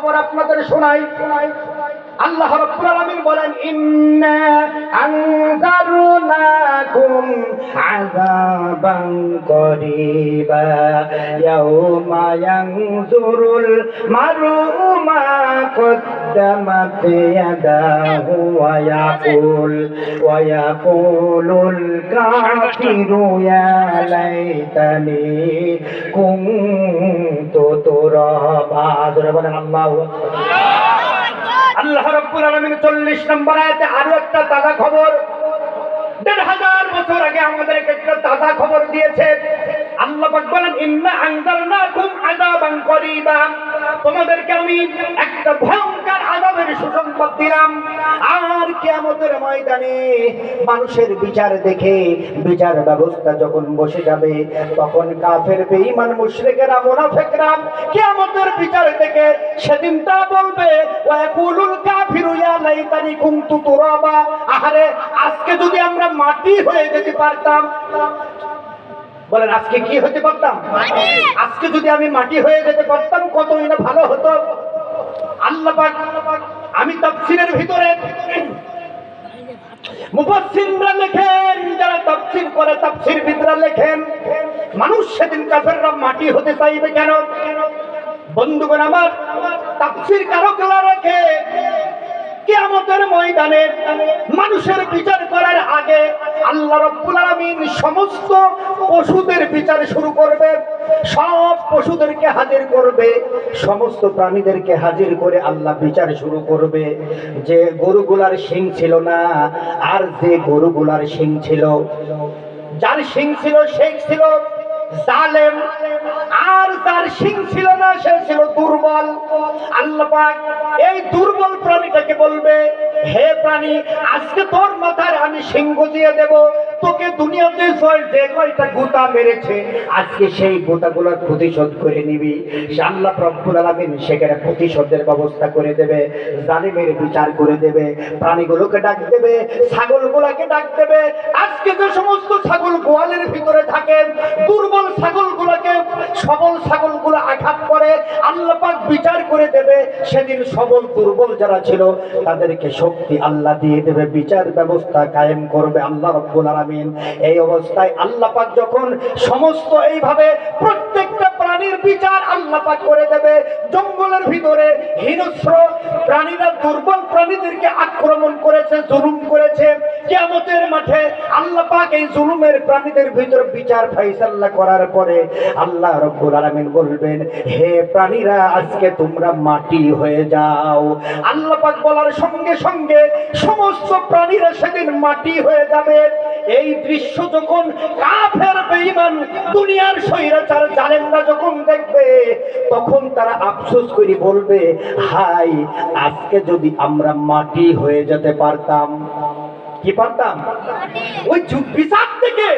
খবর আপনাদের শোনাই। শোনাই আল্লাহ রাব্বুল আলামিন বলেন ইন্না আনজারনাকুম আযাবান করিবা ইয়াউমা ইয়ানজুরুল মারউ মা قدمت يداه ويقول ويقول الكافر يا ليتني كنت ترابا জোরে বলেন আল্লাহু আল্লাহ রাব্বুল আলামিন 40 নম্বর আয়াতে আরও একটা তাজা খবর। দেড় হাজার বছর আগে আমাদেরকে একটা তাজা খবর দিয়েছে। আল্লাহ পাক বলেন, ইন্না আযাবান তোমাদেরকে আমি একটা ভয়ঙ্কর সুসংবাদ দিলাম। আর ময়দানে মানুষের বিচার দেখে, বিচার ব্যবস্থা যখন বসে যাবে, তখন কাফের, বেঈমান, মুশরিকেরা, মুনাফিকরা কিয়ামতের বিচার দেখে সেদিন তা বলবে ওয়াকুলুল কাফিরু ইয়া লাইতানি কুনতু তুরাবা। আহারে, আজকে যদি আমরা মাটি হয়ে যেতে পারতাম বলেন আজকে কি হতে পারতাম? আজকে যদি আমি মাটি হয়ে যেতে পারতাম কতই না ভালো হতো? আল্লাহ আমি তাফসীরের ভিতরে মুফাসসিররা লেখেন যারা তাফসীর করে তাফসীরবিদরা লেখেন মানুষ সেদিন কাফেররা মাটি হতে চাইবে কেন? বন্ধুগণ আমার তাফসীর কারকরা রাখে? কিয়ামতের ময়দানে মানুষের বিচার করার আগে আল্লাহ রাব্বুল আলামিন সমস্ত পশুদের বিচার শুরু করবে, সব পশুদেরকে হাজির করবে, সমস্ত প্রাণীদেরকে হাজির করে আল্লাহ বিচার শুরু করবে। যে গরুগুলার শিং ছিল না, আর যে গরুগুলার শিং ছিল, যার শিং ছিল, সেই ছিল জালেম আর তার সিং ছিল না সে ছিল দুর্বল। আল্লাপাক এই দুর্বল প্রাণীটাকে বলবে হে প্রাণী, আজকে তোর মাথায় আমি শিং গজিয়ে দেব। তোকে দুনিয়াতে যে কয়টা গোতা মেরেছে, আজকে সেই গোতাগুলোর প্রতিশোধ করে নিবি। আল্লাহ রব্বুল আলামিন সেখানে প্রতিশোধের ব্যবস্থা করে দেবে, জালিমের বিচার করে দেবে, প্রাণীগুলোকে ডাক দেবে, ছাগলগুলোকে ডাক দেবে। আজকে যে সমস্ত ছাগল গোয়ালের ভিতরে থাকে, দুর্বল ছাগলগুলোকে, সবল ছাগলগুলো আঘাত করে আল্লাহ পাক বিচার করে দেবে, সেদিন সবল দুর্বল যারা ছিল, তাদেরকে শক্তি আল্লাহ দিয়ে দেবে, বিচার ব্যবস্থা কায়েম করবে আল্লাহ রব্বুল আলমিন। এই অবস্থায় আল্লাপাক যখন সমস্ত এইভাবে প্রত্যেকটা প্রাণীর বিচার আল্লাহ পাক করে দেবে। জঙ্গলের ভিতরে হিংস্র প্রাণীরা, দুর্বল প্রাণীদেরকে আক্রমণ করেছে, জুলুম করেছে। কিয়ামতের মাঠে আল্লাহ পাক এই জুলুমের প্রাণীদের ভিতর বিচার ফাইসাল্লা করার পরে আল্লাহ রব্বুল আলামিন বলবেন, হে প্রাণীরা, আজকে তোমরা মাটি হয়ে যাও। আল্লাহ পাক বলার সঙ্গে সঙ্গে সমস্ত প্রাণীরা সেদিন মাটি হয়ে যাবে। এই দৃশ্য যখন কাফের বেঈমান দুনিয়ার স্বৈরাচার জালেমরা যখন দেখবে তখন তারা আফসোস করে বলবে হাই আজকে যদি আমরা মাটি হয়ে যেতে পারতাম। কি পারতাম? ওই যুগ বিচার থেকে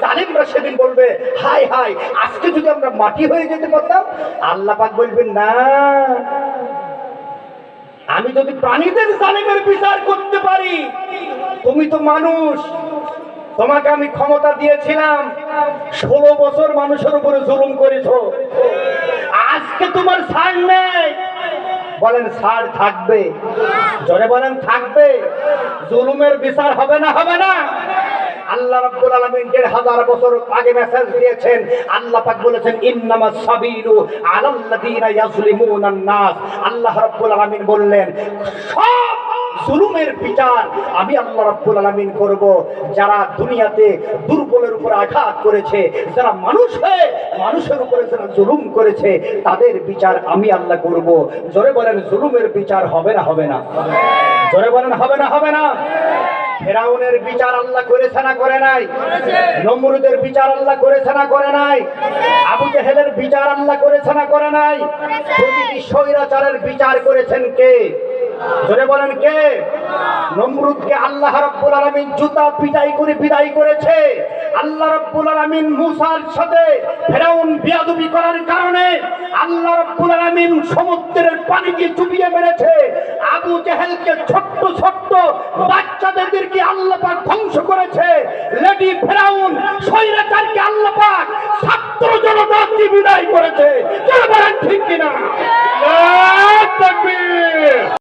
জালিমরা সেদিন বলবে হাই হাই আজকে যদি আমরা মাটি হয়ে যেতে পারতাম? আল্লাহ পাক বলবেন না। আমি যদি প্রাণীদের জালিমের বিচার করতে পারি তুমি তো মানুষ। তোমাকে আমি ক্ষমতা দিয়েছিলাম। ষোলো বছর মানুষের উপরে জুলুম করেছ। আজকে তোমার ছাড় নেই। বলেন সার থাকবে। জোরে বলেন, থাকবে। জুলুমের বিচার হবে না হবে না। আল্লাহ রাব্বুল আলামিন হাজার বছর আগে মেসেজ দিয়েছেন। আল্লাহ বলেছেন নাস। আল্লাহ রাব্বুল আলামিন বললেন, সব জুলুমের বিচার আমি আল্লাহ রাব্বুল আলামিন করব। যারা দুনিয়াতে দুর্বলের উপর আঘাত করেছে যারা মানুষ হয়ে মানুষের উপরে যারা জুলুম করেছে তাদের বিচার আমি আল্লাহ করব। জোরে বলেন জুলুমের বিচার হবে না হবে না? জোরে বলেন হবে না হবে না? ফেরাউনের বিচার আল্লাহ করেছে না করে নাই? নমরুদের বিচার আল্লাহ করেছে না করে নাই? আবু জেহেলের বিচার আল্লাহ করেছে না করে নাই? প্রতিটি স্বৈরাচারের বিচার করেছেন কে? জোরে বলেন কে? নমরুদকে আল্লাহ রাব্বুল আলামিন জুতা পিটাই করে বিদায় করেছে। আল্লাহ রাব্বুল আলামিন মুসার সাথে ফেরাউন বিয়াদবি করার কারণে আল্লাহ রাব্বুল আলামিন সমুদ্রের পানিকে চুবিয়ে মেরেছে। আবু জেহেলকে ছোট্ট ছোট্ট বাচ্চাদেরকে আল্লাহ পাক ধ্বংস করেছে। লেডি ফেরাউন স্বৈরাচারকে